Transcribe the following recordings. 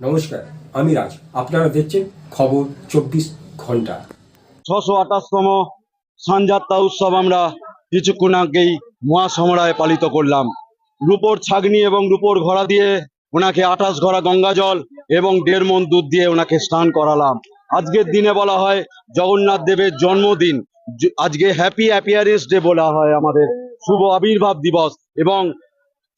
নমস্কার, আমি রাজ। আপনারা দেখছেন খবর চব্বিশ ঘণ্টা। ছশো আঠাশতম সানযাত্রা উৎসব আমরা কিছুক্ষণ আগেই মহাসমরায় পালিত করলাম। রূপোর ছাগনি এবং রূপোর ঘোড়া দিয়ে ওনাকে আঠাশ ঘোড়া গঙ্গা জল এবং দেড় মন দুধ দিয়ে ওনাকে স্নান করালাম। আজকের দিনে বলা হয় জগন্নাথ দেবের জন্মদিন। আজকে হ্যাপি অ্যাপিয়ারেন্স ডে বলা হয় আমাদের। শুভ আবির্ভাব দিবস এবং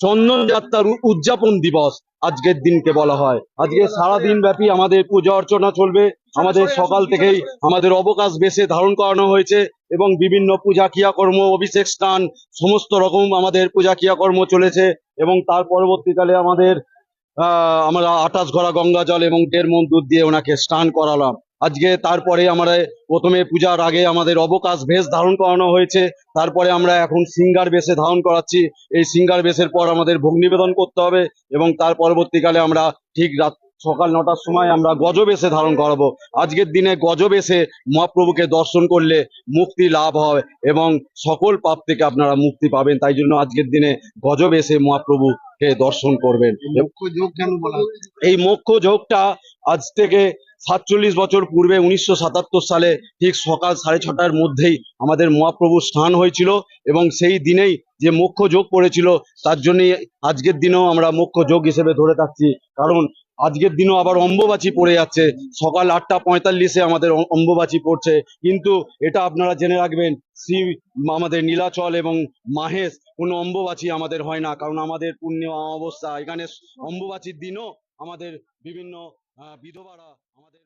চন্দন যাত্রার উদযাপন দিবস আজকের দিনকে বলা হয়। আজকে সারা দিন ব্যাপী আমাদের পূজা অর্চনা চলবে। আমাদের সকাল থেকেই আমাদের অবকাশ বেশে ধারণ করানো হয়েছে এবং বিভিন্ন পূজা ক্রিয়াকর্ম অভিষেক স্নান সমস্ত রকম আমাদের পূজা ক্রিয়াকর্ম চলেছে এবং তার পরবর্তীকালে আমাদের আহ, আমরা আটাশ ঘোড়া গঙ্গা জল এবং দেড় মন দুধ দিয়ে ওনাকে স্নান করালাম। আজকে তারপরে আমরা প্রথমে পূজার আগে আমাদের অবকাশ বেশ ধারণ করানো হয়েছে। তারপরে আমরা এখন সিঙ্গার বেশে ধারণ করাচ্ছি। এই সিঙ্গার বেশের পর আমাদের ভোগ নিবেদন করতে হবে এবং তার পরবর্তীকালে আমরা ঠিক রাত সকাল নটার সময় আমরা গজবেশে ধারণ করাবো। আজকের দিনে গজবেশে মহাপ্রভুকে দর্শন করলে মুক্তি লাভ হয় এবং সকল পাপ থেকে আপনারা মুক্তি পাবেন। তাই জন্য আজকের দিনে গজবেশে মহাপ্রভুকে দর্শন করবেন? এই মোক্ষ যোগটা আজ থেকে সাতচল্লিশ বছর পূর্বে উনিশশো সাতাত্তর সালে ঠিক সকাল সাড়ে ছটার মধ্যেই আমাদের মহাপ্রভুর স্নান হয়েছিল এবং সেই দিনেই যে মোক্ষ যোগ পড়েছিল তার জন্যই আজকের দিনেও আমরা মোক্ষ যোগ হিসেবে ধরে থাকছি। কারণ আজকের দিনও আবার অম্বুবাচী পড়ে যাচ্ছে। সকাল আটটা পঁয়তাল্লিশে আমাদের অম্বুবাচী পড়ছে। কিন্তু এটা আপনারা জেনে রাখবেন শ্রী আমাদের নীলাচল এবং মাহেশ, কোনো অম্বুবাচী আমাদের হয় না, কারণ আমাদের পুণ্য অবস্থা এখানে অম্বুবাচীর দিনও আমাদের বিভিন্ন বিধবারা আমাদের